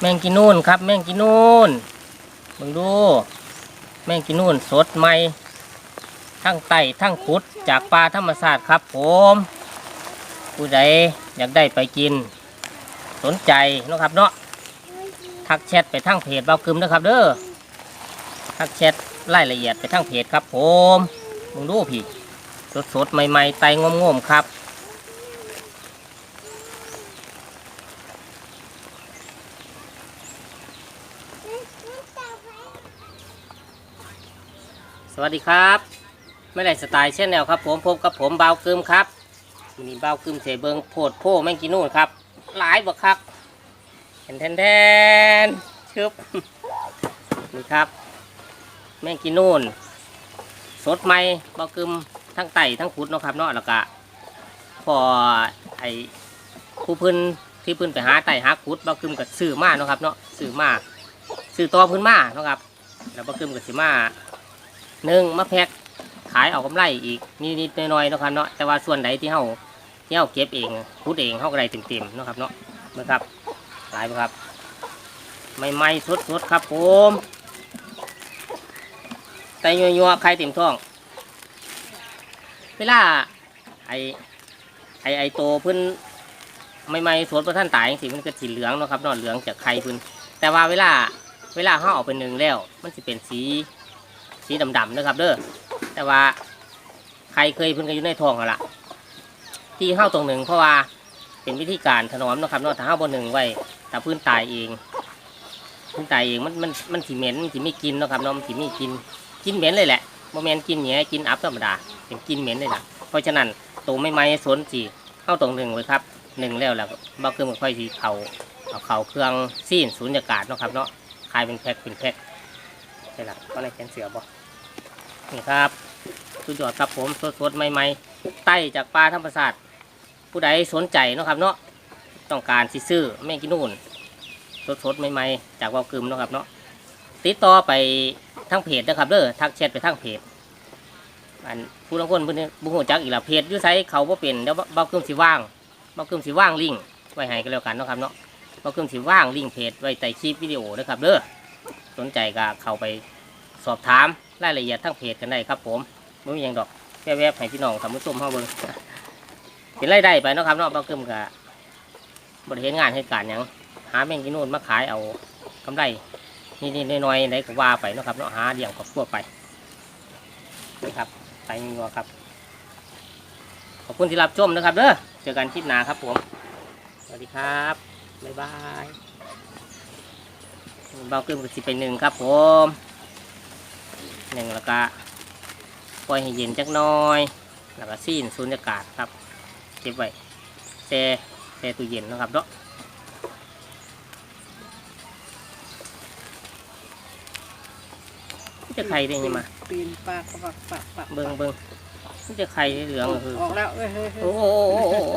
แมงกินนูนครับ แมงกินนูนมึงดู แมงกินนูนสดใหม่ทั้งไต่ทั้งขุดจากปลาธรรมชาสติครับผมผู้ใดอยากได้ไปกิน สนใจนะครับเนาะทักแชทไปทั้งเพจเบากึมนะครับ เด้อทักแชทรายละเอียดไปทั้งเพจครับผมมึงดูพี่สดสดๆใหม่ๆไต่งมๆครับ วัสดีครับไม่ได้สไตล์เช่นแนวครับ ผมพบกับผมเบาวกึมครับวันนี้เบาวกึมเสเบิงโพดโพแม่งกินนู่นครับ หลายบักคักแทนแทนแทนชึบนี่ครับ แม่งกินนู่นสดใหม่เบาวกึมทั้งไต่ทั้งขุดเนาะครับเนาะแล้วก็พอไอผู้พื้นที่พื้นไปหาไต่หาขุดเบาวกึมกับซื้อมาเนาะครับเนาะซื้อมาซื้อตัวพื้นมาเนาะครับแล้วเบาวกึมกับสิมา หนึ่งมะแพกขายเอากำไรอีกนิดๆหน่อยๆนะครับเนาะแต่ว่าส่วนไหนที่เฮาที่เฮาเก็บเองพูดเองเฮาก็ได้เต็มๆนะครับเนาะนะครับหลายบ่ครับใหม่ๆสดๆครับผมไตยัวๆไข่เต็มท้อง เวลาไอไอไอโตเพิ่นใหม่ๆสดประท่านตายจังซี่มันก็สีเหลืองนะครับเนาะเหลืองจากไข่เพิ่นแต่ว่าเวลาเวลาเฮาเอาไปนึ่งแล้ว มันสิเป็นสี สีดำๆนะครับ เด้อแต่ว่าใครเคยเพิ่นก็อยู่ในทองกันละที่เข้าตรงหนึ่งเพราะว่าเป็นวิธีการถนอมนะครับเนาะถ้าเข้าบนหนึ่งไว้ถ้าพื้นตายเองพื้นตายเองมันมันมันสีเหม็นมันสีไม่กินนะครับเนาะมันสีไม่กินกินเหม็นเลยแหละโมเมนกินเนี้ยกินอัพธรรมดาเป็นกินเหม็นเลยล่ะเพราะฉะนั้นตัวไม่ไม้สนสีเข้าตรงหนึ่งไว้ครับหนึ่งแล้วแล้วบ่คือมันค่อยสีเขาเอาเขาเครื่องซีนสูญญากาศนะครับเนาะคลายเป็นแพ็คเป็นแพ็คใช่ละก็ในแขนเสือบ่ นี่ครับสุดยอดครับผมสดๆใหม่ๆไต้จากปลาธรรมศาสตร์ผู้ใดสนใจนะครับเนาะต้องการสิซื้อแม่กินนู่นสดๆใหม่ๆจากวาวกึมนะครับเนาะติดต่อไปทางเพจนะครับเด้อทักแชทไปทางเพจอันผู้ลางคนเพิ่นบุหูจักอีกและเพจยูไซเขาบ่เป็นเดี๋ยวเบากึมสิว่างเบากึมสิว่างลิงไว้ให้กันแล้วกันนะครับเนาะเบากึมสิว่างลิงเพจไว้ใต้คลิปวิดีโอนะครับเด้อสนใจก็เข้าไป สอบถามรายละเอียดทั้งเพจกันได้ครับ ผมไม่มีหยังดอกแค่แวบให้พี่น้องทำมือส้มเฮาเบิ่งเป็นไรได้ไปเนาะครับเนาะบ่กึมกับบริเห็นงานให้การหยังหาแมงกินนู่นมาขายเอากำไรนี่ๆน้อยๆไหนก็ว่าไปเนาะครับเนาะหาเลี้ยงครอบครัวไปนี่ครับไปงัวครับ ขอบคุณที่รับชมนะครับเด้อเจอกันคลิปหน้าครับผม สวัสดีครับ บ๊ายบายเบากึมกับสิบเป็นหนึ่งครับผม หนึ่งแล้วก็ปล่อยให้เย็นจักหน้อย แล้วก็ซีนสูญญากาศครับเก็บไว้แช่แช่ตู้เย็นเนาะครับเนาะมันจะไข่ได้ยังมาปีนปากปักปักปักเบิ้งเบิ้งมันจะไข่เหลืองเหรอคือออกแล้วเอ้ยเฮ้ยเฮ้ยโอ้โหโอ้โหโอ้โห